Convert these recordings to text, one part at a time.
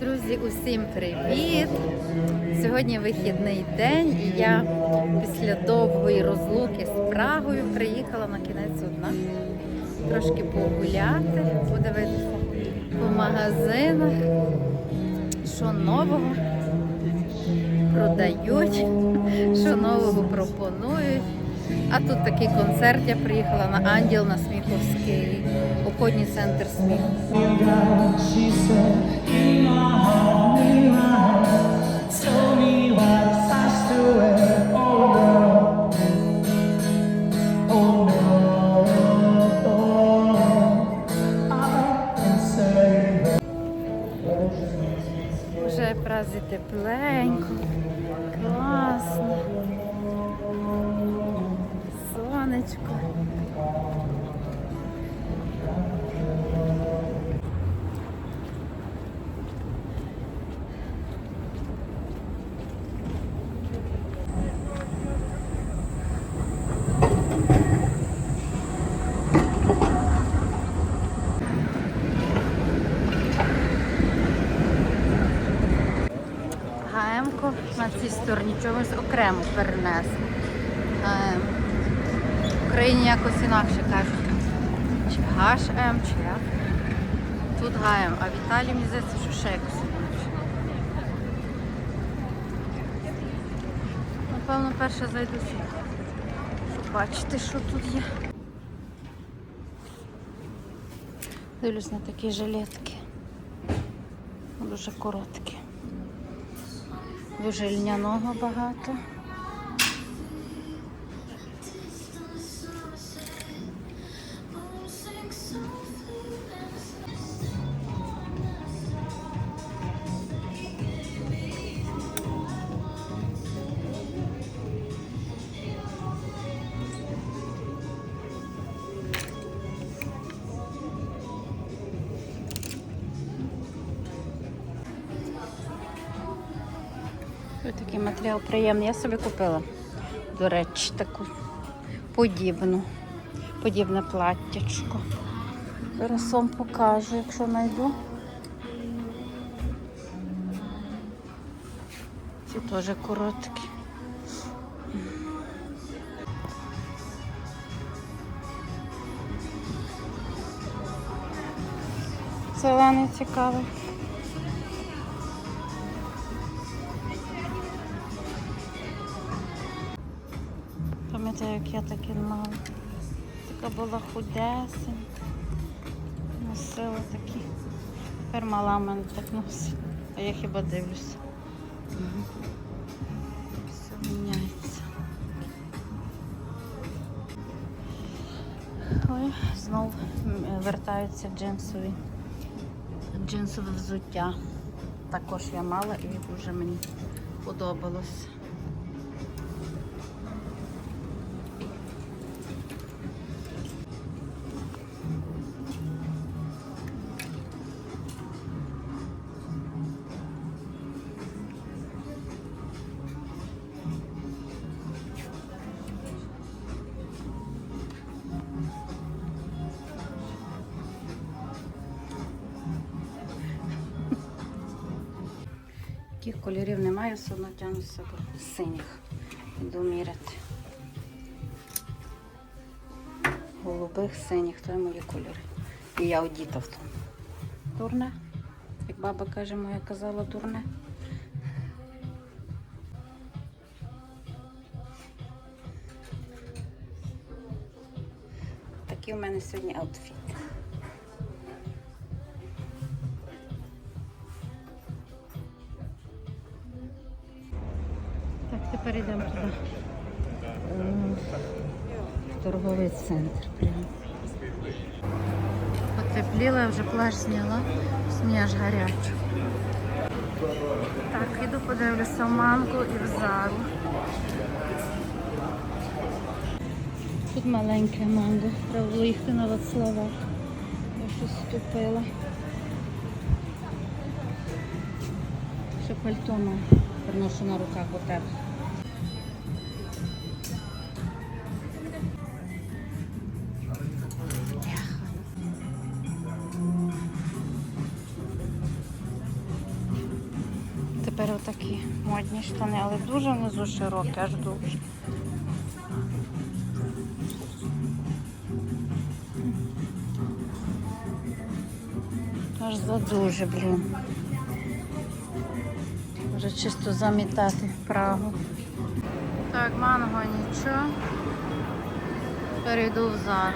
Друзі, усім привіт! Сьогодні вихідний день, і я після довгої розлуки з Прагою приїхала на кінець одна. Трошки погуляти, подивитися по магазинах, що нового продають, що нового пропонують. А тут такий концерт я приїхала на Анділ на Сміховський, обходній центр сміху. Вже Празі тепленько, класно. ГМ-ку на цій стороні чомусь окремо перенесли. Україні якось інакше кажуть. Чи ГМ, чи як. Тут ГМ, а в Італії мені здається, що ще якось інакше. Напевно, перше зайду сюди. Щоб бачити, що тут є. Дивлюсь на такі жилетки. Дуже короткі. Дуже льняного багато. Приємний. Я собі купила, до речі, таку подібну, подібне платтячко. Зараз вам покажу, якщо знайду. Ці теж короткі. Зелений цікавий. Пам'ятаю, як я таке мала. Така була худесенька. Носила такі. Тепер мала мене так носить. А я хіба дивлюся. Все міняється. Ой, знов м, вертаються джинсові. Джинсове взуття. Також я мала і дуже мені подобалось. Таких кольорів немає, все одно тягнуся до синіх. Іду міряти. Голубих, синіх, то є мої кольори. І я одіта в тому. Дурне. Як баба каже, моя казала дурне. Такий у мене сьогодні аутфіт. Торговий центр прямо. Потепліла, вже плащ зняла, мені аж. Так, іду подивлюся в манку і в зару. Тут маленьке манго. Треба було їхати на Вацлава. Я щось вступила. Ще пальто. Приношу на руках у беру такі модні штани, але дуже внизу широкі, аж дуже. Аж задуже, блін. Може чисто замітати Прагу. Так, манго нічого. Перейду в зал.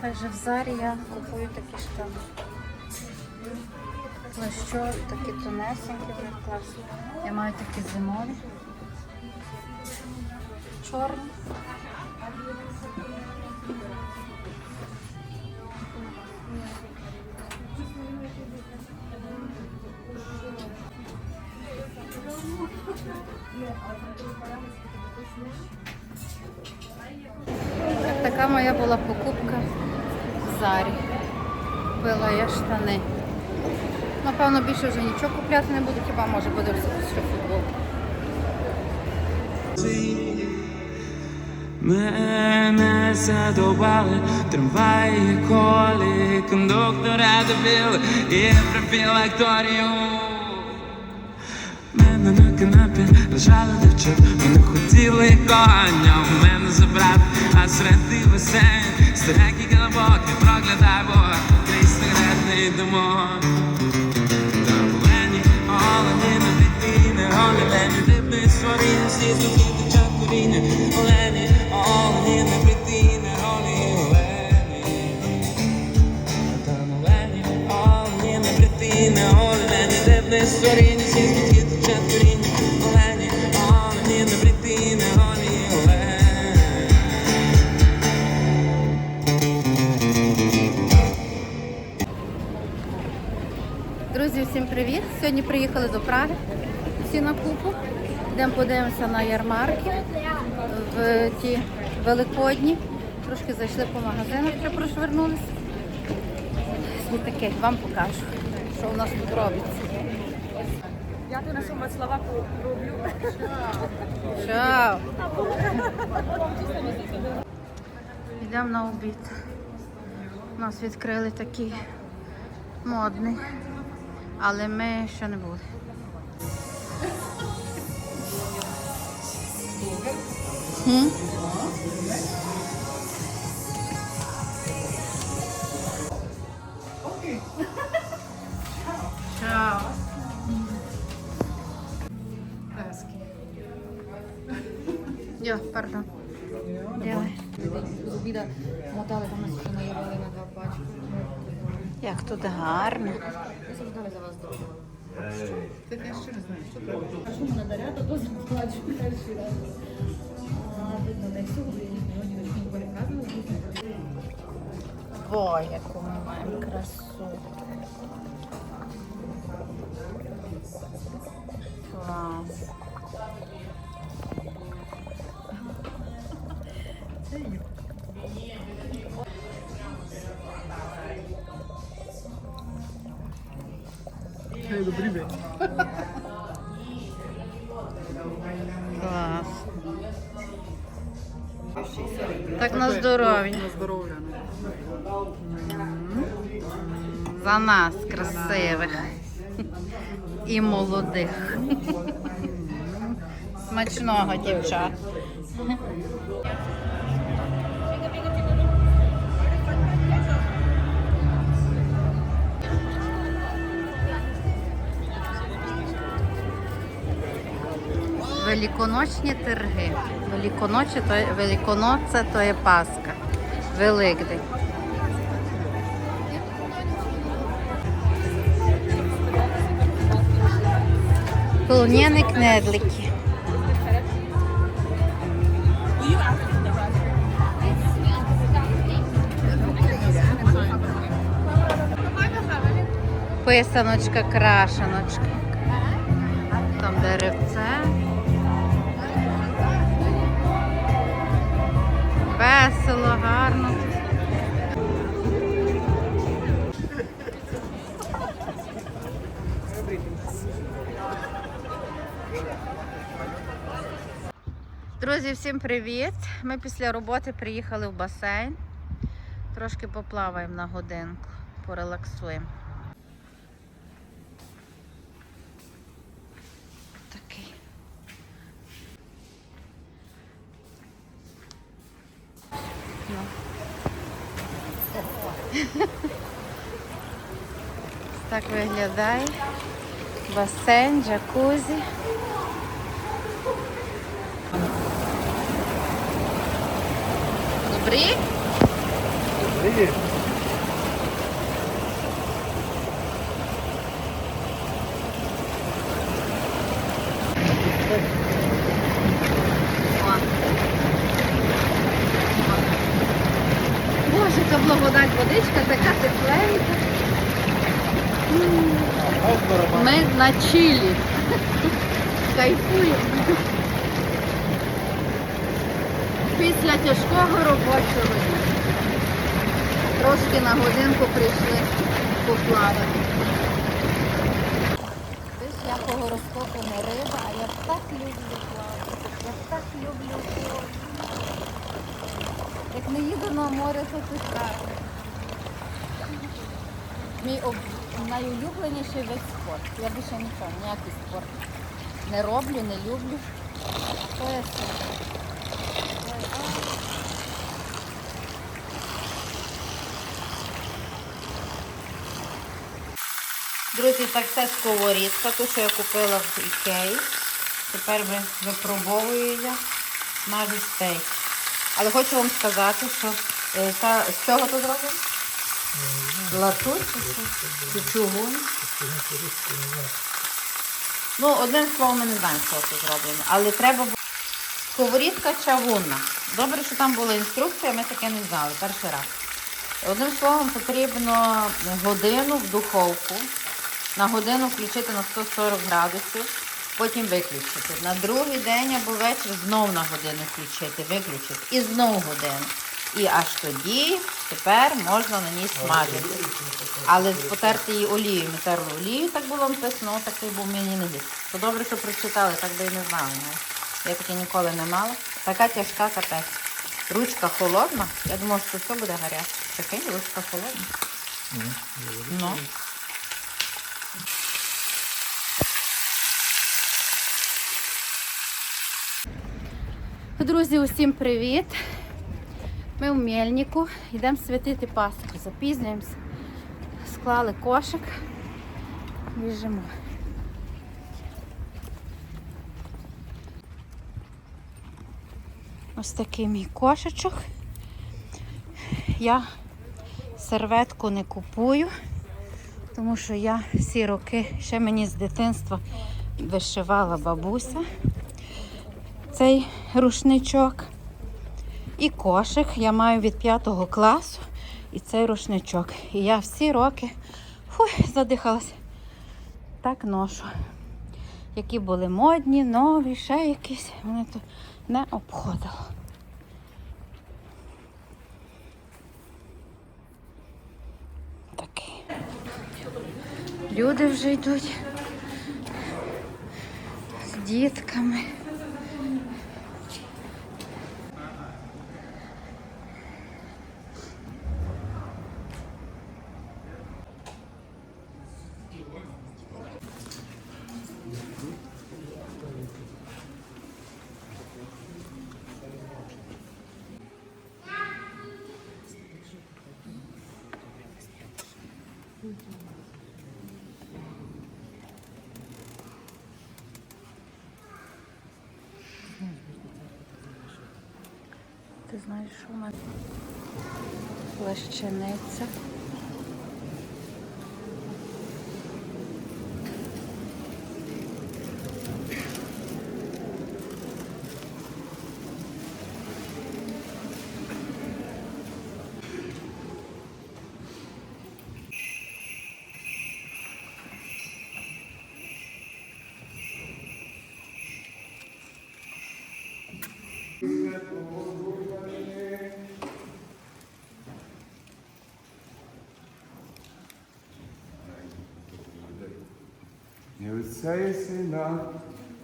Також в зарі я купую такі штани. Плащові, такі тонесенькі, вони класні. Я маю такі зимові. Чорні. Така моя була покупка в Зарі. Купила я штани. Напевно, більше вже нічого купляти не буду, хіба може буде ще футбол. Мене задовбали трамваї, колі, кондуктора добили і профілакторію. Мене на канапі лежали дівчат, вони хотіли коня в мене забрати, а серед весень старенький колобок я проглядаю, бо крізь сигаретний димок. Олені, олені на вітріни, олені, дивні створіння, всі звуки течать коріння. Олені, олені на вітріни, олені, олені. Там олені, олені на вітріни, олені, дивні створіння, всі звуки всім привіт! Сьогодні приїхали до Праги. Всі на купу. Йдемо подивимося на ярмарки в ті великодні. Трошки зайшли по магазинах, вже прошвернулися. І таке, вам покажу, що у нас тут робиться. Я tu našu Maclavaku robiu. Чао! Йдемо на обід. У нас відкрили такий модний, але ми ще не були. Хм? Чао. Йо, пардон. Делай. З обіда мотали там нас ще наївали на два пачки. Як тут гарно. Завжди за вас дорого. Ти я ще не знаю, що треба. А що мене даря, то заплачу перший раз. А, видно, не сьогодні дочки переказували. Ой, яку ми маємо Клас. Так на здоров'я. За нас, красивих і молодих. Смачного, дівчат. Великоночні торги. Великоночі то є, Великоноце то є Пасха. Великдень. Полонєні кнедлики. Писаночка, крашеночка. Там деревце. весело, гарно. Друзі, всім привіт! Ми після роботи приїхали в басейн. Трошки поплаваємо на годинку, порелаксуємо. Так виглядає. Басейн, джакузі. Добрі? На чилі. Кайфуємо. Після тяжкого робочого дня. Трошки на годинку прийшли поплавати. Я по гороскопу не риба, а я так люблю плавати. Я так люблю воду. Як не їду на море, то пускаю. Мій об... найулюбленіший вид спорту. Я більше нічого, ніякий спорт не роблю, не люблю. То все. Друзі, так це сковорідка, ту, що я купила в Ікеї. Тепер випробовую я смажу стейк. Але хочу вам сказати, що е, та, з чого то зроблено? Чи чугун? Ну, одним словом, ми не знаємо, що це зроблено. Але треба бу- сковорідка чавунна. Добре, що там була інструкція, ми таке не знали перший раз. Одним словом, потрібно годину в духовку. На годину включити на 140 градусів, потім виключити. На другий день або вечір знов на годину включити, виключити. І знов годину. І аж тоді тепер можна на ній смажити. Але потерти її олією, ми олію, так було написано, такий був мені не гід. То добре, що прочитали, так би і не знала. ну. Я таке ніколи не мала. Така тяжка капець. Ручка холодна. Я думала, що все буде гаряче. Такий ручка холодна. Ну. Друзі, усім привіт! Ми в Мельнику йдемо святити Пасху. Запізнюємося. Склали кошик. Біжимо. Ось такий мій кошечок. Я серветку не купую, тому що я всі роки ще мені з дитинства вишивала бабуся цей рушничок. І кошик я маю від 5 класу і цей рушничок. І я всі роки фуй, задихалася. Так ношу. Які були модні, нові, ще якісь, вони тут не обходило. Такий. Люди вже йдуть з дітками. Ти знаєш, що в мене плащаниця. І Отця і Сина,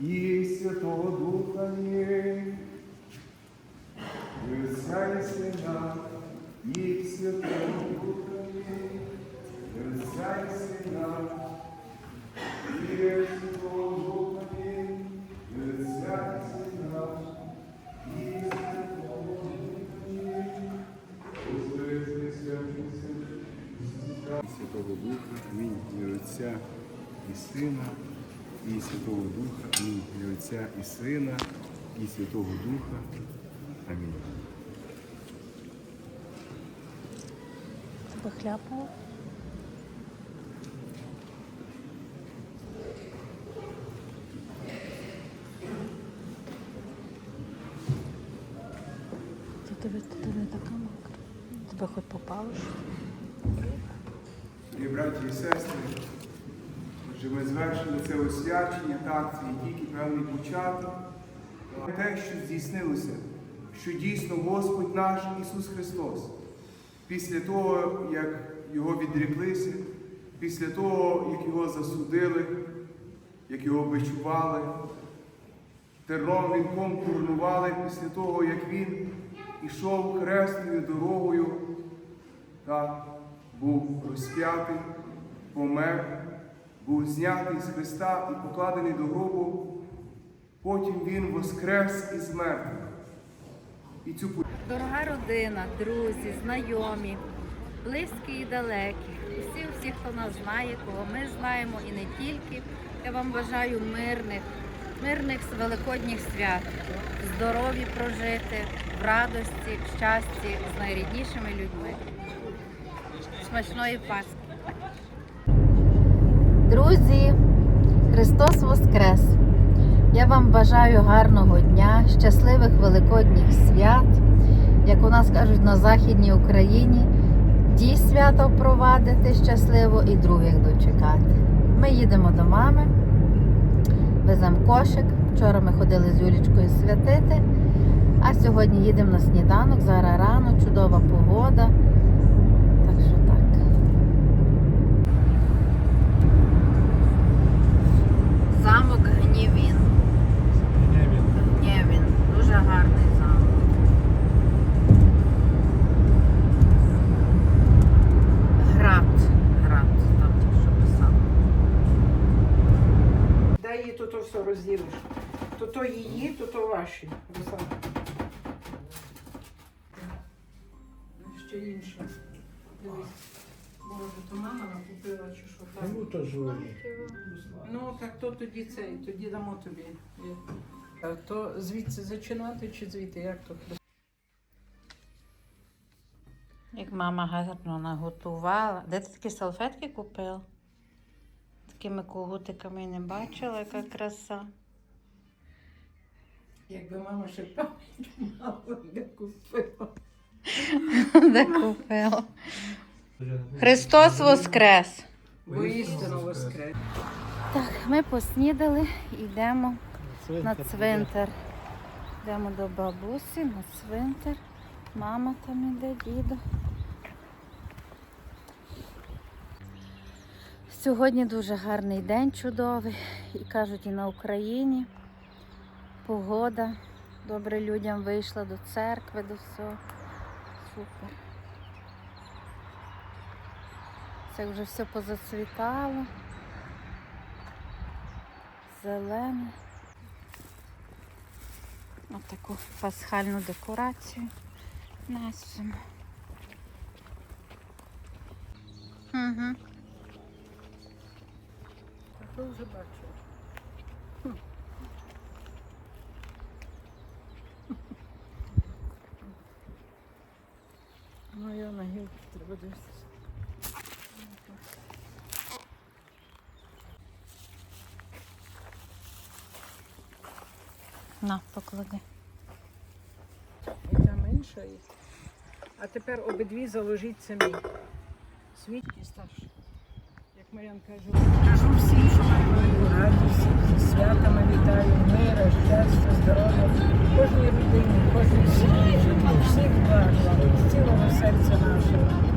і Святого Духа. Ні. і Отця і Сина, і Святого Духа, і Отця і Сина, і Святого Духа, і Отця і Сина, і Святого Духа, Господи, Святий Син, і Святого Духа, амінь, і Отця і Сина, і Святого Духа, амінь, і Отця і Сина, і Святого Духа, амінь. Ти тебе, не така мокра. Тебе хоч попало? Дорогі браті і сестри, отже, ми звершили це освячення, так, це тільки певний початок. Те, що здійснилося, що дійсно Господь наш Ісус Христос, після того, як Його відріклися, після того, як Його засудили, як Його бичували, терном вінком коронували після того, як Він ішов хресною дорогою, та був розп'ятий, помер, був знятий з Христа і покладений до гробу. Потім Він воскрес із мертвих. І цю Дорога родина, друзі, знайомі, близькі і далекі. Усі, усі, хто нас знає, кого ми знаємо і не тільки. Я вам бажаю мирних, мирних великодніх свят, здорові прожити, в радості, в щасті з найріднішими людьми. Смачної Пасхи! Друзі, Христос Воскрес! Я вам бажаю гарного дня, щасливих великодніх свят, як у нас кажуть на Західній Україні, ті свята впровадити щасливо і других дочекати. Ми їдемо до мами, веземо кошик. Вчора ми ходили з Юлічкою святити, а сьогодні їдемо на сніданок. Зараз рано, чудова погода. Так то тоді цей, тоді дамо тобі. А то звідси зачинати чи звідти? Як то? Як мама гарно наготувала. Де ти такі салфетки купила? Такими когутиками не бачила, яка краса. Якби мама ще пам'ять мала, не купила. Де купила? Христос Воскрес! Бо істину воскрес. Так, ми поснідали і йдемо на цвинтар. Йдемо до бабусі на цвинтар. Мама там іде, дідо. Сьогодні дуже гарний день чудовий. І кажуть, і на Україні. Погода. Добре людям вийшла до церкви, до всього. Супер. Це вже все позацвітало. Зелене. Ось таку пасхальну декорацію несемо. Угу. То вже бачила. Ну, я на гілки треба дивитися. На, поклади. Менша. І... А тепер обидві заложіть самі. Свічки старші. Як Мар'ян каже, кажу всім, що маю радість, зі святами вітаю, мира, щастя, здоров'я, кожній родині, кожній сім'ї, всіх благ, з цілого серця нашого.